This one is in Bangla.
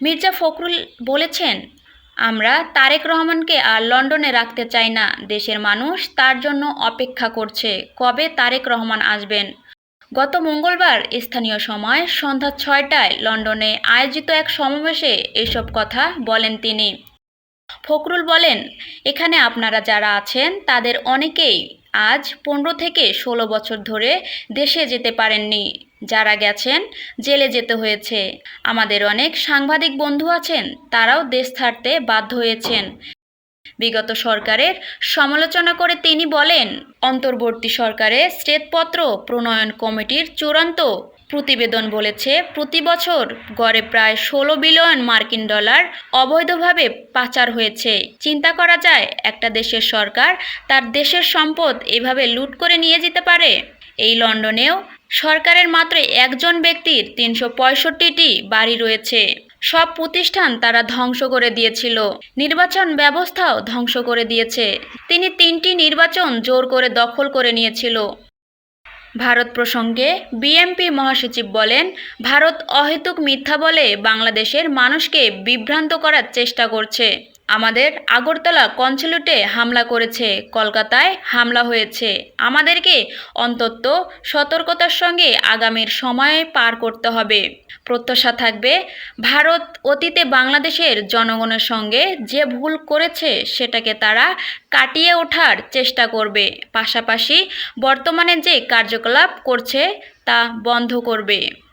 মির্জা ফখরুল বলেছেন, আমরা তারেক রহমানকে আর লন্ডনে রাখতে চাই না। দেশের মানুষ তার জন্য অপেক্ষা করছে। কবে তারেক রহমান আসবেন? গত মঙ্গলবার স্থানীয় সময় সন্ধ্যা ছয়টায় লন্ডনে আয়োজিত এক সমাবেশে এসব কথা বলেন তিনি। ফখরুল বলেন, এখানে আপনারা যারা আছেন, তাদের অনেকেই আজ পনেরো থেকে ষোলো বছর ধরে দেশে যেতে পারেননি। যারা গেছেন, জেলে যেতে হয়েছে। আমাদের অনেক সাংবাদিক বন্ধু আছেন, তারাও দেশ ছাড়তে বাধ্য হয়েছেন। বিগত সরকারের সমালোচনা করে তিনি বলেন, অন্তর্বর্তী সরকারের শ্বেতপত্র প্রণয়ন কমিটির চূড়ান্ত প্রতিবেদন বলেছে, প্রতি বছর গড়ে প্রায় ষোলো বিলিয়ন মার্কিন ডলার অবৈধভাবে পাচার হয়েছে। চিন্তা করা যায়, একটা দেশের সরকার তার দেশের সম্পদ এভাবে লুট করে নিয়ে যেতে পারে। এই লন্ডনেও সরকারের মাত্র একজন ব্যক্তির তিনশো পঁয়ষট্টিটি বাড়ি রয়েছে। সব প্রতিষ্ঠান তারা ধ্বংস করে দিয়েছিল। নির্বাচন ব্যবস্থাও ধ্বংস করে দিয়েছে। তিনি তিনটি নির্বাচন জোর করে দখল করে নিয়েছিল। ভারত প্রসঙ্গে বিএমপি মহাসচিব বলেন, ভারত অহেতুক মিথ্যা বলে বাংলাদেশের মানুষকে বিভ্রান্ত করার চেষ্টা করছে। আমাদের আগরতলা কনসুলেটে হামলা করেছে। কলকাতায় হামলা হয়েছে। আমাদেরকে অন্তত সতর্কতার সঙ্গে আগামীর সময়ে পার করতে হবে। প্রত্যাশা থাকবে, ভারত অতীতে বাংলাদেশের জনগণের সঙ্গে যে ভুল করেছে সেটাকে তারা কাটিয়ে ওঠার চেষ্টা করবে। পাশাপাশি বর্তমানে যে কার্যকলাপ করছে তা বন্ধ করবে।